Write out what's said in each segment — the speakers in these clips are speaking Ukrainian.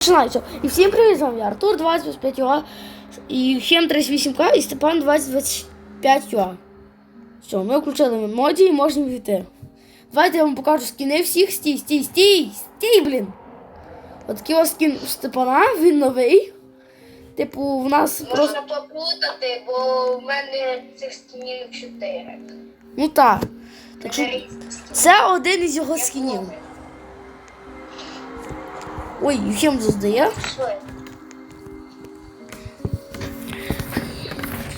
Починається. І всім привіт, з вами я Артур 25 ЮА, і Хем 38К, і Степан 2025 ЮА. Все, ми включили моді і можна війти. Давайте я вам покажу скіни всіх. Стій, стій, стій, стій, блін. Отакий ось скін у Степана, він новий. Типу, в нас просто. Можна поплутати, бо в мене цих скінів чотири. Ну так. Так що це один із його скінів. Ой, заздає. Що?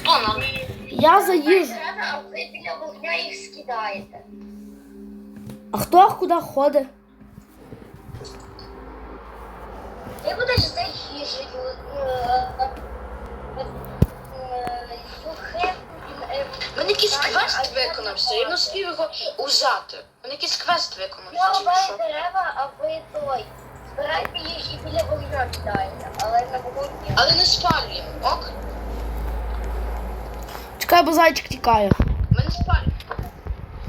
Хто нам? Я заїжджу. А ви біля вогня їх скидаєте. А хто куди ходить? Ти будеш за їжею. е, е, е, е, Мене якийсь квест я виконався, я не успів його узяти. Мене якийсь квест Я виконався. чи рубаю дерева, а ви той. Збирайте їх і біля вогня кидаєте, але на вогні. Але не спалюємо, ок? Чекай, бо зайчик тікає. Ми не спалюємо.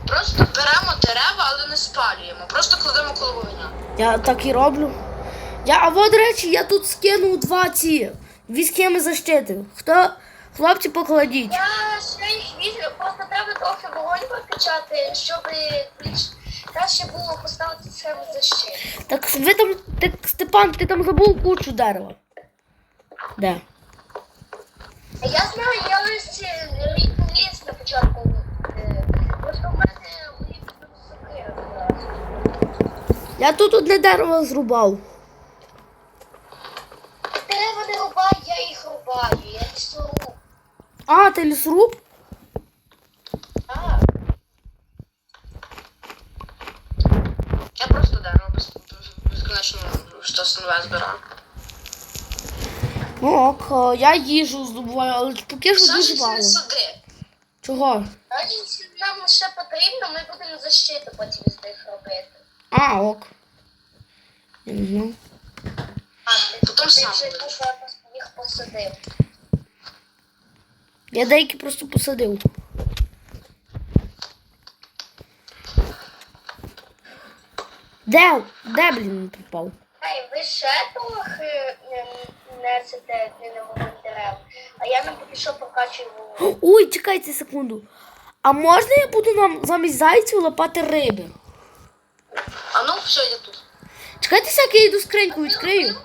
Просто беремо дерева, але не спалюємо. Просто кладемо коло вогня. Я так і роблю. Я, а от, до речі, я тут скинув два ці. Дві схеми защити. Хто? Хлопці, покладіть. Я ще їх візьму, просто треба трохи вогонь прокачати, щоб більш краще було поставити схему защити. Так ви там, так, Степан, ти там забув кучу дерева. Де? Я знаю, я ось е, ліс на початку. е, Просто в мене сокира зараз. Я тут одне дерево зрубав. Дерева не рубаю, я їх рубаю, я лісоруб. А, ти лісоруб? А, Я просто дерева без, безконечно щось нове збираю. Ну ок, о, я їжу здобуваю, але поки що дуже мало. Чого? значить, нам лише потрібно, ми будемо защиту потім з них робити. А, ок. Я не знав. А, ти, Потім сам вже будеш. тут їх посадив. Я деякі просто посадив. Де? Де, блін, попав? Ей, ви ще трохи е, несете не вогонь дерев, а я нам поки що прокачую вогонь. Ой, чекайте секунду. А можна я буду нам замість зайців лопати риби? А ну, все, я тут. Чекайте, всяке я йду скриньку відкрию. Е,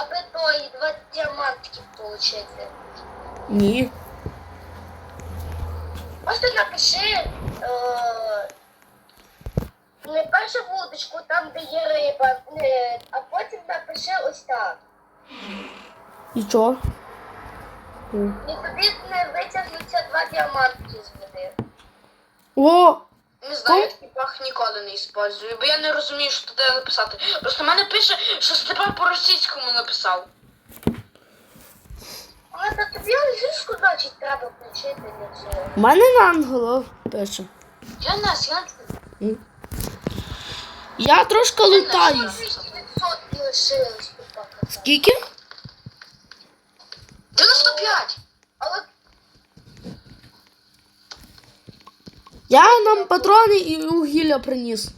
аби той два діамантики отримати? Ні. Просто напиши е, не першу вудочку, там де є риба, е, а потім напиши ось так. Нічого. І тобі не витягнуться два діамантики з води. О! Не знаю, я такий пах ніколи не использую, бо я не розумію, що туди написати. Просто в мене пише, що Степан по-російському написав. Але то тобі лежишку, значить, треба включити для цього. У мене на анголо пише. Я я М. Я трошки лутаюсь. 40% лишилось. Скільки? 95! Але Я нам патрони і угілля приніс.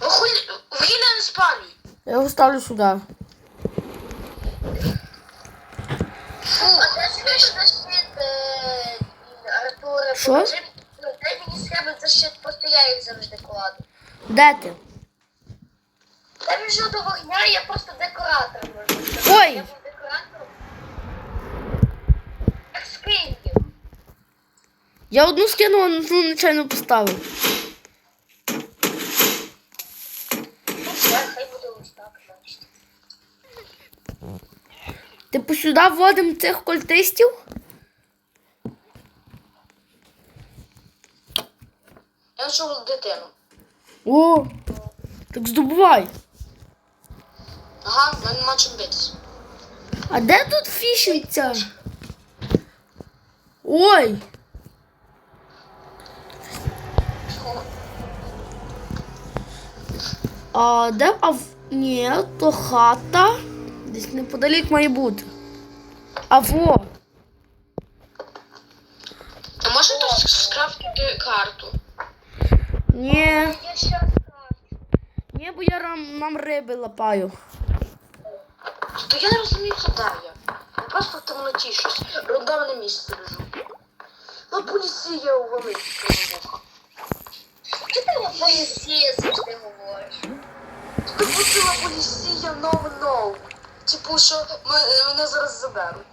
Вугілля вугілля не спалюй. Я його ставлю сюди. А де схема защит, е, Артуре? Що? Покажи, ну, Дай мені схеми защит, просто я їх завжди кладу. Де ти? Вогня, я просто декоратор можу. Ой! Я був декоратором. Як скинів. Я одну скинула, одну нечайно поставив. Ну все, хай буде ось так, значить. Типу сюди вводимо цих культистів. Я знайшов дитину. О! Так здобувай. Ага, в мене нема чим битися. А де тут фішниця? Ой! А де а в... Ні, то хата. Десь неподалік має бути. А во! А може хтось скрафтити карту? Ні. Ні, бо я рам, нам риби лапаю. То я не розумію, що де я. Я просто в темноті щось рандомне місце лежу. Ну, поліція у великій вуха. Що ти в поліції завжди говориш? Ти почула поліція ноу-ноу. Типу, що ми- мене зараз заберуть.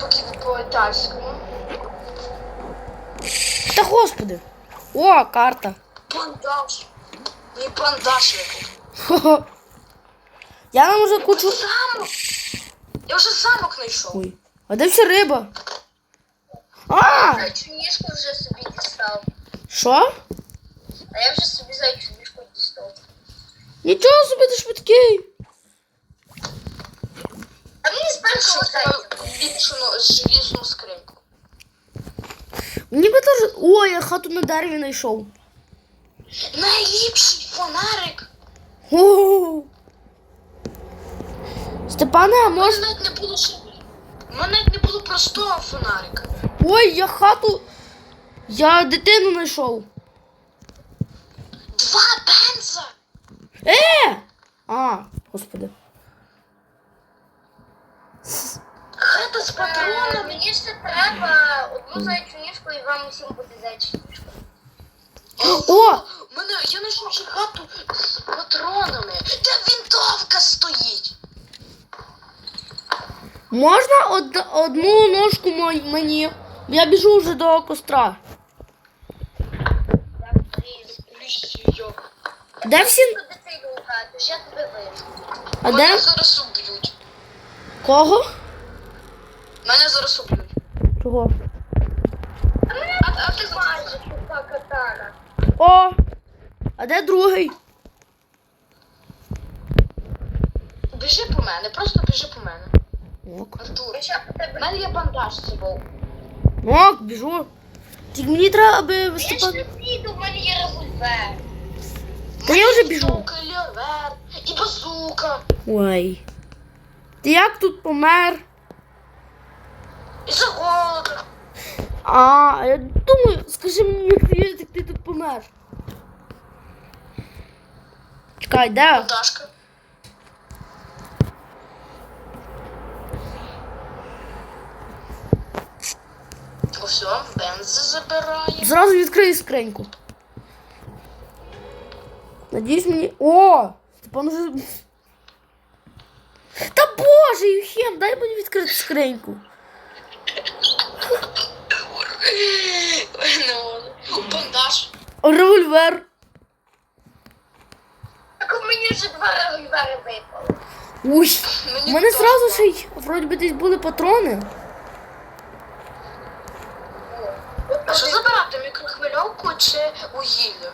Поки по італьському. Та господи. О, карта. Бандаж. І бандаж я тут. Хо-хо. Я нам уже кучу. Замок! Я вже замок знайшов. Ой. А де вся риба? А! Зайчу ніжку вже собі дістав. Що? А я вже собі зайчу ніжку дістав. Нічого собі ти швидкий. А мені спершу зайця. Більшину желізну скриньку. Ніби теж. О, я хату на дереві знайшов. Найліпший фонарик. О! Степане, а У мене навіть не було. У мене навіть не було простого фонарика. Ой, я хату. Я дитину знайшов. Два бенза! Е! А, господи. Хата з Е, патронами. Мені ще треба одну зайчу ніжку і вам усім буде зайча ніжка. О! У мене я знайшов ще хату з патронами. Де вінтовка стоїть? Можна од- одну ножку мені? Я біжу вже до костра. Де всі? Тебе вижу. Мене зараз уб'ють. Кого? Мене зараз уб'ють. Чого? А мене А, а ти майже тупа катана. О! А де другий? Біжи по мене, просто біжи по мене. Ок. Артур. По мене є бандаж з собою. Ок, біжу. Тільки мені треба, аби Я ж не піду, в мене є револьвер. Та я вже біжу. І базука, Ой. Ти як тут помер? і за голоду. А, я думаю, скажи мені, як ти тут помер. Чекай, де? Бандажка. Все, бензи забирає. Зразу відкрию скриньку. Надіюсь мені. О! Степан уже. Та боже, Юхем, дай мені відкрити скриньку. Ну, Бандаж. Револьвер. Так у мені вже два револьвери випали. Ой, у мене зразу ще й вроді би десь були патрони. А що забирати, мікрохвильовку чи вугілля?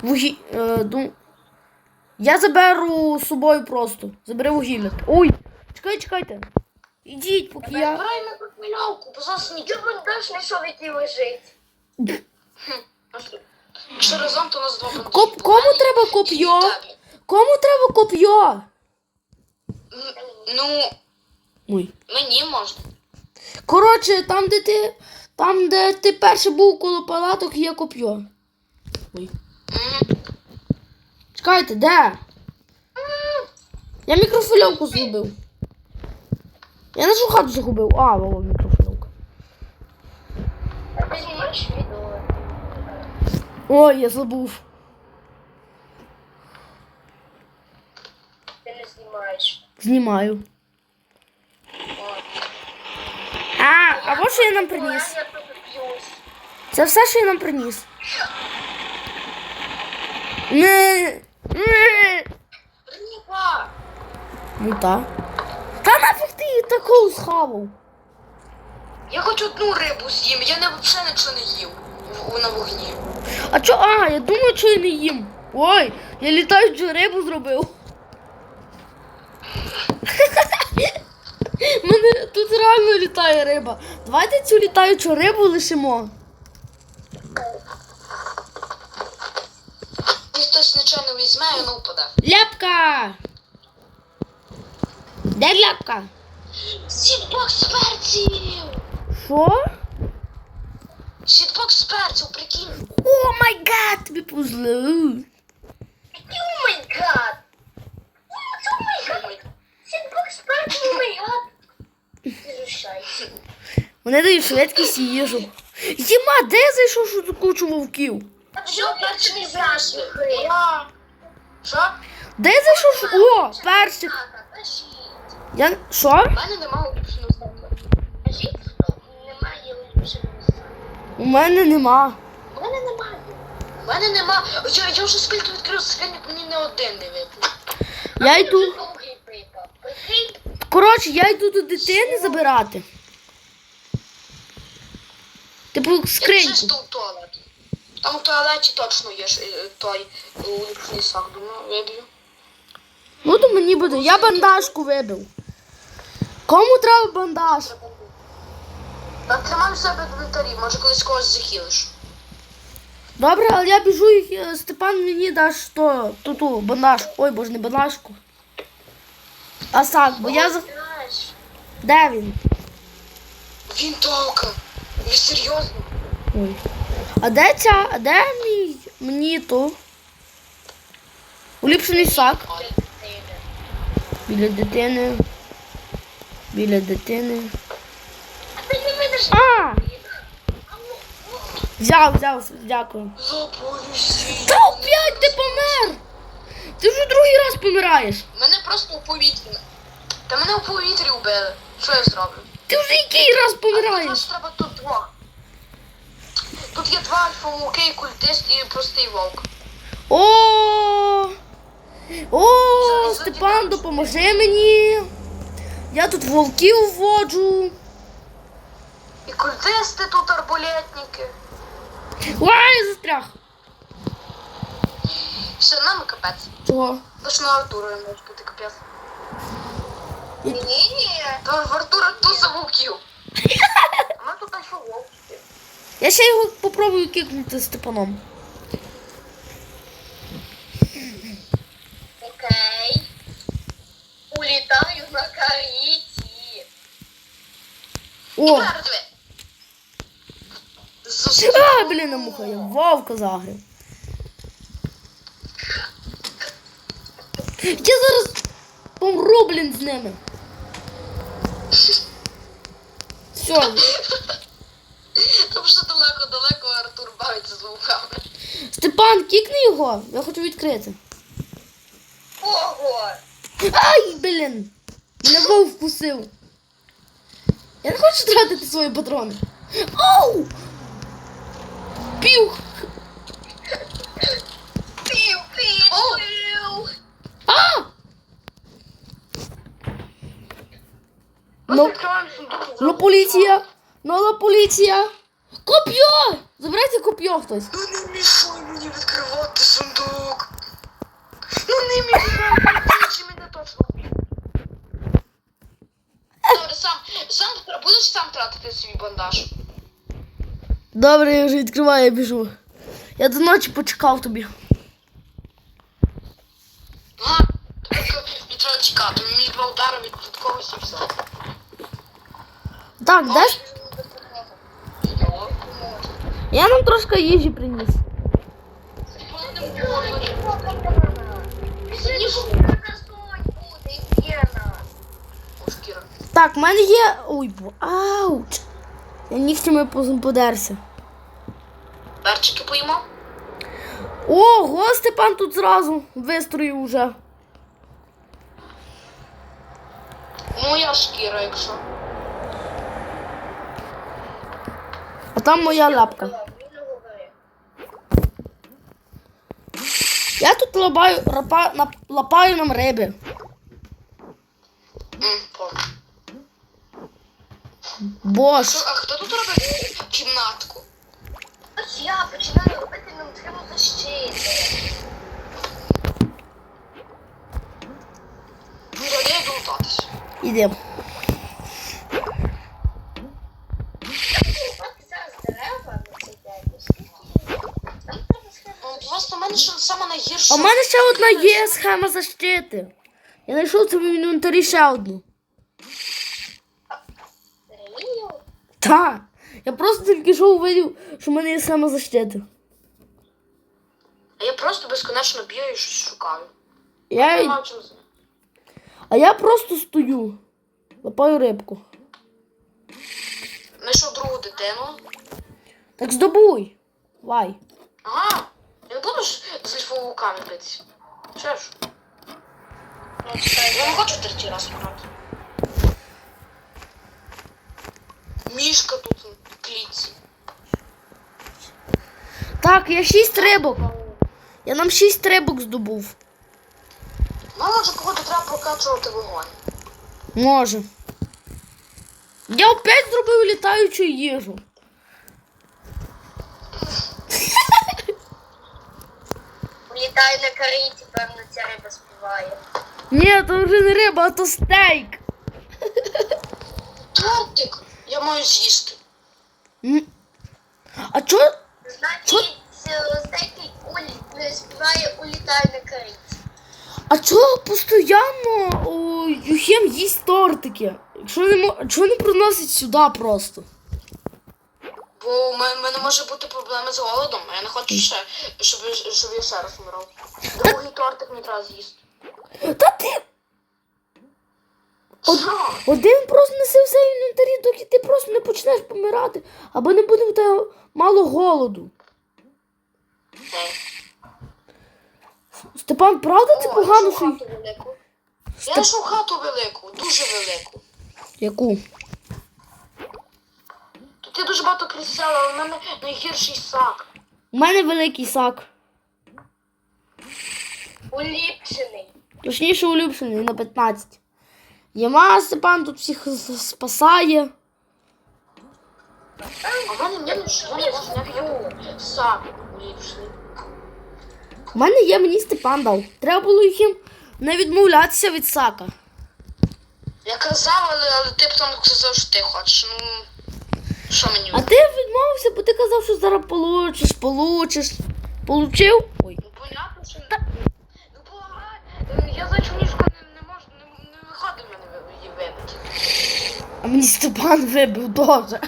Вугі... Е, ду... Я заберу з собою просто. Забери вугілля. Ой, чекай, чекайте. Ідіть, поки я. Забирай мікрохвильовку, бо зараз нічого. бандаж знайшов, який лежить. Якщо разом, то нас два. Коп... Кому треба коп'йо? Кому треба коп'йо? Ну, Ой. мені можна. Коротше, там, де ти. Там, де ти перший був коло палаток, є коп'йо. Ой. Чекайте, де? Я мікрофильовку згубив. Я нашу хату загубив. А, Вова, мікрофильовка. А ти знімаєш відео? Ой, я забув. Ти не знімаєш. Знімаю. А, а вот що я нам приніс. Це все, що я нам приніс. Ну та. Та нафіг ти її таку схавав? Я хоч одну рибу з'їм, я не взагалі нічого не їв в- на вогні. А чо, а, я думаю, що я не їм. Ой, я літаючу рибу зробив. Мене тут реально літає риба. Давайте цю літаючу рибу лишимо. Хтось нічого не візьме, і воно впаде. Ляпка! Де ляпка? Сітбокс перців! Що? Сітбокс перців, прикинь. О май гад, тобі повезло. О май гад! О май гад! Сітбокс парк, о май гад! Зрушайся. Вони дають швидкість і їжу. Єма, де я зайшов що тут кучу вовків? Що перший не знаєш! Що? Де я зайшов? що- О, перший. Я. Що? У мене немає улюбленого знака. Кажіть, немає улюбленого. У мене нема. У мене немає. У мене нема. Я, я вже скільки відкрив скриньок, мені не один не випав. Я йду. Другий випав. Прикинь, Коротше, я йду до дитини забирати. Я скриньку. чисто в туалет. Там у туалеті точно є е, той е, сак, думаю, виб'ю. Ну то мені буде. Я бандажку вибив. Кому треба бандаж? Тримай в себе в інвентарі, може колись когось захилиш. Добре, але я біжу і е, Степан мені даш то, ту ту бандаж. Ой, боже, не бандажку. А сак, бо я за. Де він? Він толка. Ви серйозно? Ой. А де ця? А де мій мені то? Уліпшений сак. Біля дитини. Біля дитини. А ти не видиш? А! Взяв, взяв, дякую. Та опять ти помер! Ти вже другий раз помираєш. Мене просто у повітрі. Та мене у повітрі вбили. Що я зроблю? Ти вже який раз помираєш? Тут помираєш? треба тут двох. Тут є два альфа-муки, культист і простий вовк. О! О, Степан, допоможи мені. Я тут вовків вводжу. І культисти тут арбалетники. Ой, застряг. Все, нам капець. Чого? Точно Артуру я можу бути капець. Ні-ні. Та в Артура туса вовків. А ми тут альфа вовки. Я ще його попробую кикнути Степаном. Окей. Улітаю на каріті. О! А, блін, муха, я вовка загрив. Я зараз помру, блін, з ними. Все, Вже далеко-далеко Артур бавиться з вовками. Степан, кікни його. Я хочу відкрити. Ого. Ай, блін! Мене вовк вкусив. Я не хочу тратити свої патрони. Оу! Пів! Пів, пів, пів. А! Ну, ну поліція! Ну, поліція! Коп'є! Забирайте коп'є хтось. Ну не мішай мені відкривати сундук. Ну не мішай чи мене точно. Добре, сам, сам будеш сам тратити свій бандаж. Добре, я вже відкриваю, я біжу. Я до ночі почекав тобі. Ага, не треба чекати, мені два удари від когось і все. Так, де ж? Я нам трошки їжі приніс. Так, в мене є. Ой, бо. Ауч! Я нігтями подерся. Перчики поїмо? Ого, Степан тут зразу вистроїв уже. Моя шкіра, якщо. А там моя лапка. Я тут лапаю, рапа, лапаю нам риби. Що, А хто тут робить кімнатку? Ось я починаю робити нам треба защити. Ну, я йду лутатись. Ідемо. От зараз дерева на цей день. Скільки? Там треба схема. Ну, Просто в мене ще саме найгірше. А в мене ще одна є схема защити. Я знайшов в інвентарі ще одну. Реально? Та. Я просто тільки що увидів, що в мене є схема защити. А я просто безконечно б'ю і щось шукаю. Я, чим зайнятися. а я просто стою. Лапаю рибку. Знайшов другу дитину. Так здобуй. Вай. Ага. Я не буду ж. Що? Ну, чекай, Я не хочу третій раз грати. Мішка тут в клітці. Так, я шість рибок. Я нам шість рибок здобув. Може, кого-то треба прокачувати вогонь. Може. Я опять зробив літаючу їжу. Літає на каріті, певно, ця риба співає. Ні, то вже не риба, а то стейк. Тортик! Я маю з'їсти. М. А чо? Значить, е, стейки улі... співає улітає на каріті. А чого постійно о, Юхем їсть тортики? Якщо не мо... чого не приносить сюди просто? Бо у мене, може бути проблеми з голодом, а я не хочу ще, щоб, щоб я ще раз вмирав. Другий тортик мені треба з'їсти. Та ти Що? один просто неси все в інвентарі, доки ти просто не почнеш помирати, або не буде в тебе мало голоду. Степан, правда це О, погано, я що. знайшов хату велику. Я знайшов хату велику, дуже велику. Яку? Є дуже багато крісел, але в мене найгірший сак. У мене великий сак. Уліпшений. Точніше улюблений на 15. Єма Степан тут всіх спасає. А в мене є не сак ліпший. У мене є мені Степан дав. Треба було їм не відмовлятися від сака. Я казав, але, але ти потім сказав, що ти хочеш. Ну, що мені? А ти відмовився, бо ти казав, що зараз получиш, получиш. Получив? Ой. Ну, понятно, що не. Ну, е, я за чумішку не, не можу, не, не виходить мене її вибити. А мені Степан вибив дуже.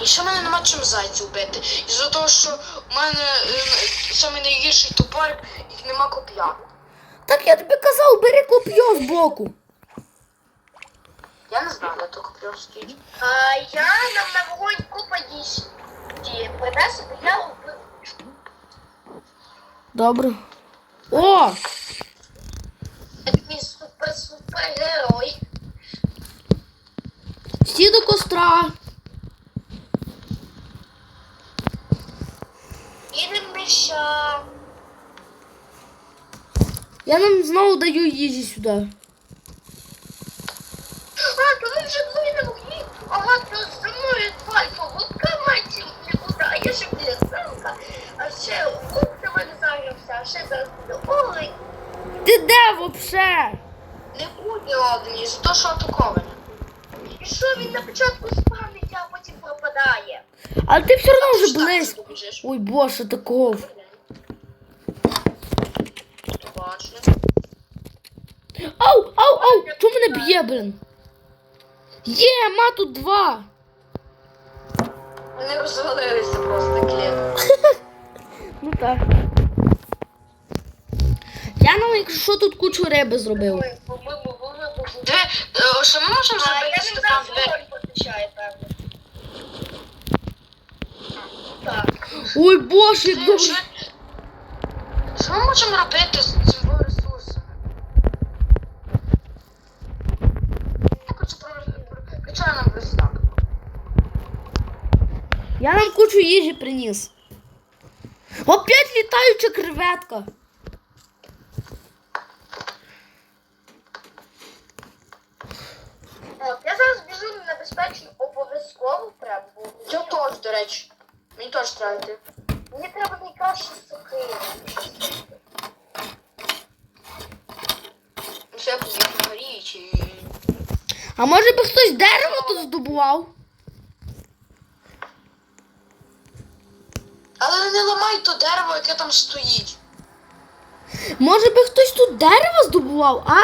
І ще мене нема чим зайців бити. І за того, що в мене е, саме найгірший топор і нема коп'я. Так я тобі казав, бери коп'є з боку. Я не знаю, де то коп'я стоїть. А я нам на вогонь купа їжі. Ті, принесу, бо я убив. Добре. О! Я такий супер-супер герой. Всі до костра. Ідемо міша. Я нам знову даю їжі сюди. Ой, боже, такого. Бачу. Ау, ау, ау! Чому мене б'є, блин? Є, ма тут два. Вони розвалилися просто клітку. Ну так. Я нам, якщо що, тут кучу риби зробив. Диви, е, що ми можемо А, зробити, що там двері? вогонь потушаю, певно. Так. Ой, боже, як добре. що, ми можемо робити з цими ресурсами? Я хочу прокачаю нам верстак. Я нам кучу їжі приніс. Опять літаюча креветка. Я зараз біжу на безпечну обов'язково прям, бо Я теж, до речі. Мені теж треба йти. мені треба найкраще сухи. Ну, що я побіг на горі чи... А може би хтось дерево тут здобував? Але не ламай то дерево, яке там стоїть. Може би хтось тут дерево здобував, а?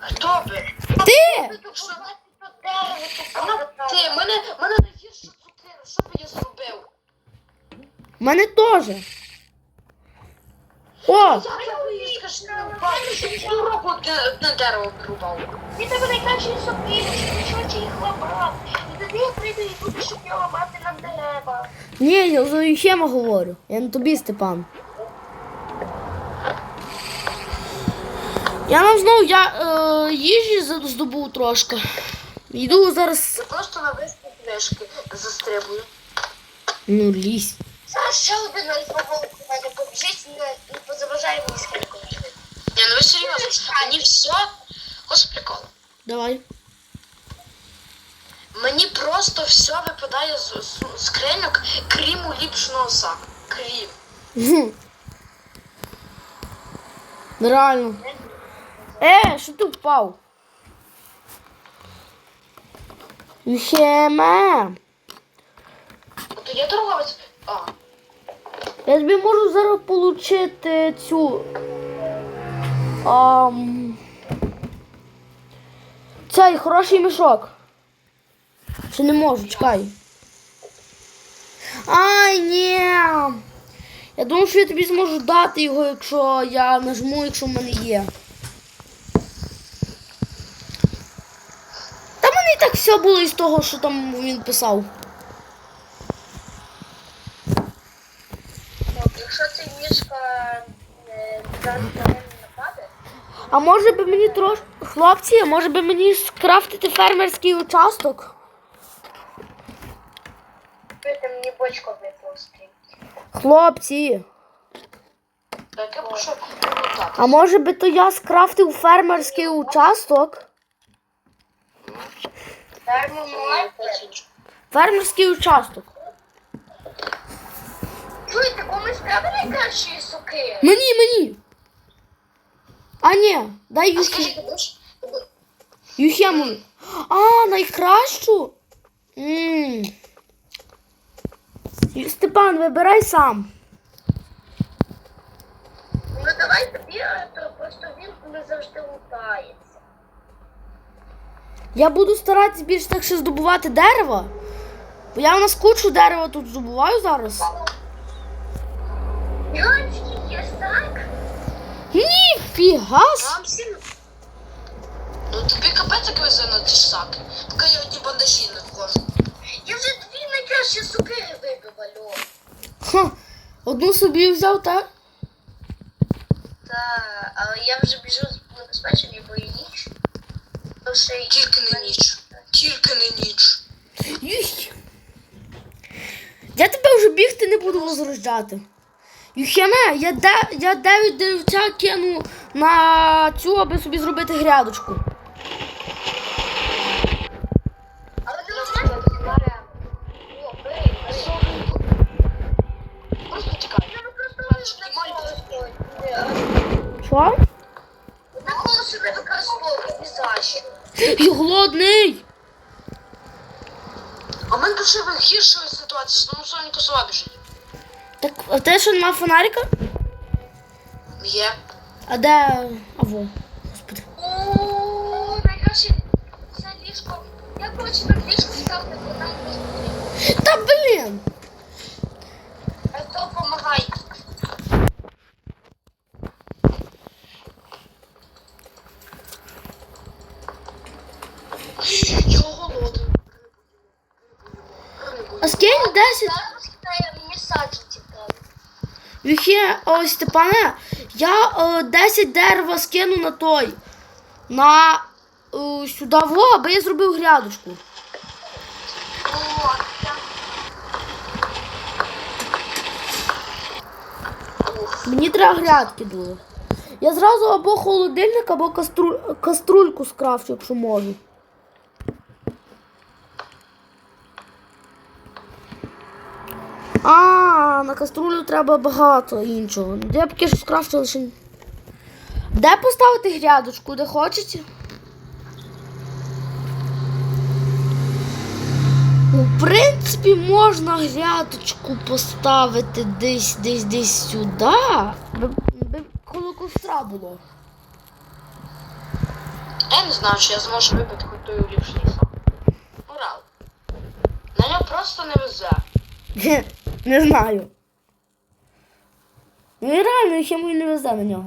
Хто би? Ти? Ти, мене, мене найгірша цукера, що би я зробив? У мене теж. О! Я тебе скажу, бачу, що дерево. Він тебе їх ламати. І тоді я прийду і буду, щоб я ламати нам дерева. Ні, я за Юхема говорю. Я не тобі, Степан. Я нам знову я е, їжі здобув трошки. Йду зараз. Я просто на виску книжки застрибую. Ну, лізь. Зараз ще один альфа-волк у мене побіжить не- не позаважає мені скільки. Ні, ну ви серйозно, мені все. Ось прикол. Давай. Мені просто все випадає з, з, з скриньок, крім уліпшеного саку. Крім. Гм. Реально. Е, що ти впав? Юхеме. Ото є торговець. А, Я тобі можу зараз отримати цю. Ам, цей хороший мішок. Чи не можу, чекай. Ай, ні. Я думав, що я тобі зможу дати його, якщо я нажму, якщо в мене є. Та в мене і так все було із того, що там він писав. Е, зараз на мене нападе, А може би мені трош... Хлопці, а може би мені скрафтити фермерський участок? Дайте мені бочку. Хлопці, а може би то я скрафтив фермерський участок? Фермерський участок. Чуєте, комусь треба найкращі соки? Мені, мені. А ні, дай Юхі... Юхему. А, найкращу? м Степан, вибирай сам. Ну давай тобі, то просто він не завжди лутається. Я буду старатися більш так ще здобувати дерево. Бо я у нас кучу дерева тут здобуваю зараз. Так? Ніфіга! с- Ну тобі капець як везе на ті саки. Поки я одні бандажі не вхожу. Я вже дві найкращі соки вибив, алло. Ха, одну собі взяв, так? Та, але я вже біжу з небезпечення, бо і ніч. То ще й... Тільки не ніч. Тільки не ніч. Юх. Я тебе вже бігти не буду возрождати. Юхеме, я, де, я 9 деревця кину на цю, аби собі зробити грядочку. Але не ламайте. О, бери, бери. Просто тікай. Я просто Що? На колесо не використовую, ні за. Я голодний. А в мене ще гірша ситуація, знову Соніка сова біжить. Так, а те, що нема фонарика? Є. А де. Аво. Господи. О, найкраще це ліжко. Я хочу на ліжко ставити, бо там просто Та блін. А то допомагай. Я голодний. А скинь 10. Зараз розкидає мені саджанці Там. Ось Степане, я е, 10 дерева скину на той. На е, сюди во, аби я зробив грядочку. Мені треба грядки було. Я зразу або холодильник, або каструль, каструльку скрафчу, якщо можу. А, на каструлю треба багато іншого. Я поки що скрафчу лише. Де поставити грядочку, де хочете? У принципі, можна грядочку поставити десь, десь, десь сюди. Би, коло костра було. Я не знаю, чи я зможу вибити уліпшений сак. Морал. На нього просто не везе. Не знаю. Ну і реально і не везе на нього.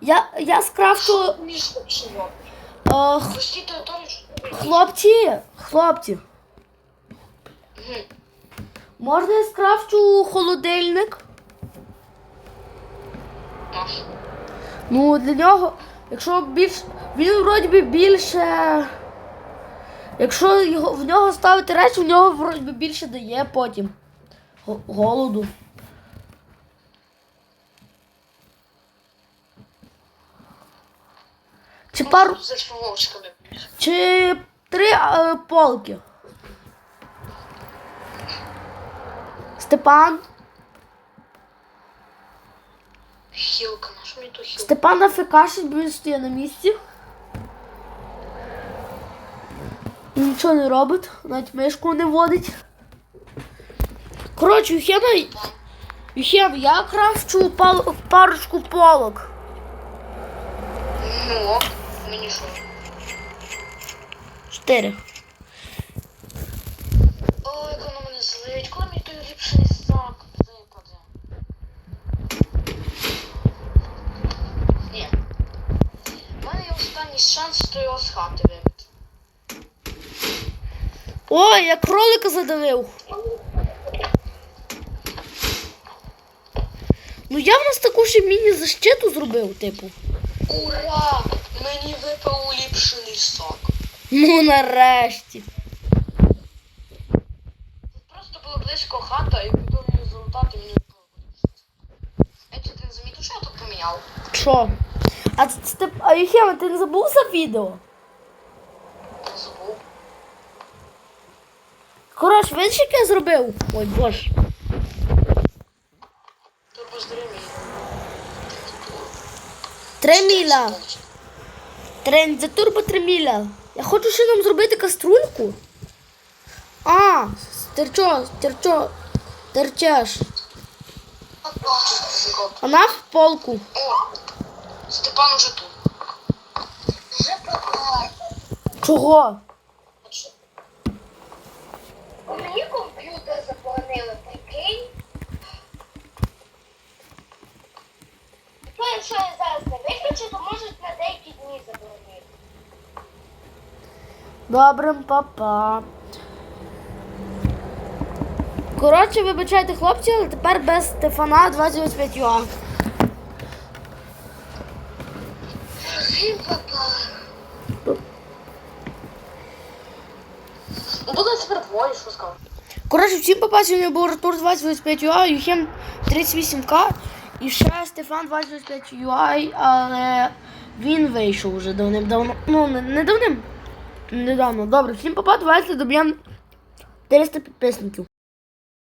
Я, я скрафчу. Місто. Е, х- хлопці, хлопці, можна я скрафчу холодильник? Ну, для нього, якщо більш. Він вроді би більше. Якщо його, в нього ставити речі, в нього вроді би більше дає потім. Голоду. Пару. Чи три е, полки. Степан. Хілка, наш мені то хілка. Степан нафікашить, бо він стоїть на місці. Нічого не робить, навіть мишку не водить. Коротше, Юхема, Юхем, я крафчу парочку полок. Ну, мені що? Чотири. Ой, воно мене злить. Коли мені той ліпший сак випаде? Ні. У мене є останній шанс, то його з хати вибити. Ой, я кролика задавив. Ну я в нас таку ще міні-защиту зробив, типу. Ура! Мені випав уліпшений сок. Ну нарешті. Тут просто було близько хата і відомі результати мені сок. Eti, ти не замітив, що я тут поміняв? Що? А, ц- Степ... а Юхема, ти не забув за відео? Не забув. Коротше, видиш, як я зробив? Ой, боже. Турбо. Три міля. Трен за турбо три. Я хочу ще нам зробити каструльку. А, терчо, терчо, терчеш. Вона в полку. О, Степан уже тут. Вже пропав. Чого? У мені комп'ютер заборонили, прикинь. То якщо я зараз не виключу, то можуть на деякі заборонити. Добре, папа. Коротше, вибачайте, хлопці, але тепер без Стефана 25 юа. Всім папа. Ну, тепер двоє, що сказав. Коротше, всім папа, сьогодні був Артур 25 юа, Юхем 38к і ще Стефан 25 юа, але він вийшов уже давним-давно. Ну, не, не давним. Недавно. Добре, всім папа, давайте доб'ємо 300 підписників.